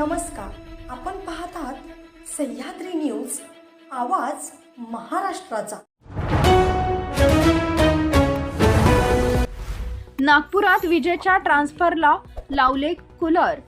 नमस्कार. आपण पाहत आहात सह्याद्री न्यूज आवाज महाराष्ट्राचा. नागपुरात विजेच्या ट्रान्सफरला लावले कूलर.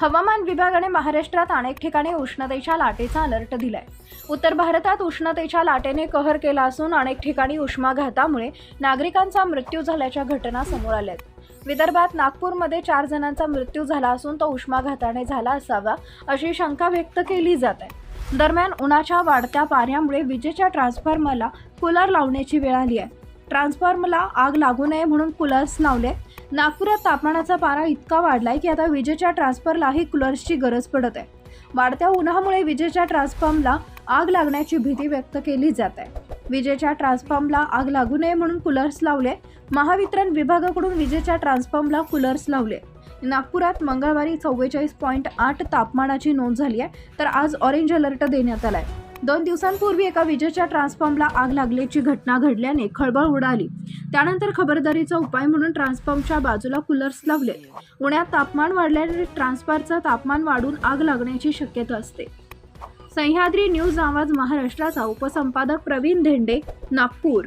हवामान विभागाने महाराष्ट्रात अनेक ठिकाणी उष्णतेच्या लाटेचा अलर्ट दिलाय. उत्तर भारतात उष्णतेच्या लाटेने कहर केला असून अनेक ठिकाणी उष्माघातामुळे नागरिकांचा मृत्यू झाल्याच्या घटना समोर आल्या आहेत विदर्भात नागपूरमध्ये चार जणांचा मृत्यू झाला असून तो उष्माघाताने झाला असावा अशी शंका व्यक्त केली जात आहे. दरम्यान उन्हाच्या वाढत्या पाऱ्यामुळे विजेच्या ट्रान्सफॉर्मरला कूलर लावण्याची वेळ आली आहे. ट्रान्सफॉर्मरला आग लागू नये म्हणून कूलर्स लावले. नागपुरात तापमानाचा पारा इतका वाढलाय की आता विजेच्या ट्रान्सफरलाही कूलर्सची गरज पडत आहे. वाढत्या उन्हामुळे विजेच्या ट्रान्सफॉर्मला आग लागण्याची भीती व्यक्त केली जात आहे. विजेच्या ट्रान्सफॉर्मला आग लागू नये म्हणून कूलर्स लावले. महावितरण विभागाकडून विजेच्या ट्रान्सफॉर्मला कूलर्स लावले. नागपुरात मंगळवारी चव्वेचाळीस पॉईंट आठ तापमानाची नोंद झाली आहे तर आज ऑरेंज अलर्ट देण्यात आलाय. दोन दिवसांपूर्वी एका विजेच्या ट्रान्सफॉर्मला आग लागल्याची घटना घडल्याने खळबळ उडाली. त्यानंतर खबरदारीचा उपाय म्हणून ट्रान्सफॉर्मच्या बाजूला कूलर्स लावले. उन्हात तापमान वाढल्याने ट्रान्सफॉर्मचं तापमान वाढून आग लागण्याची शक्यता असते. सह्याद्री न्यूज आवाज महाराष्ट्राचा उपसंपादक प्रवीण धेंडे नागपूर.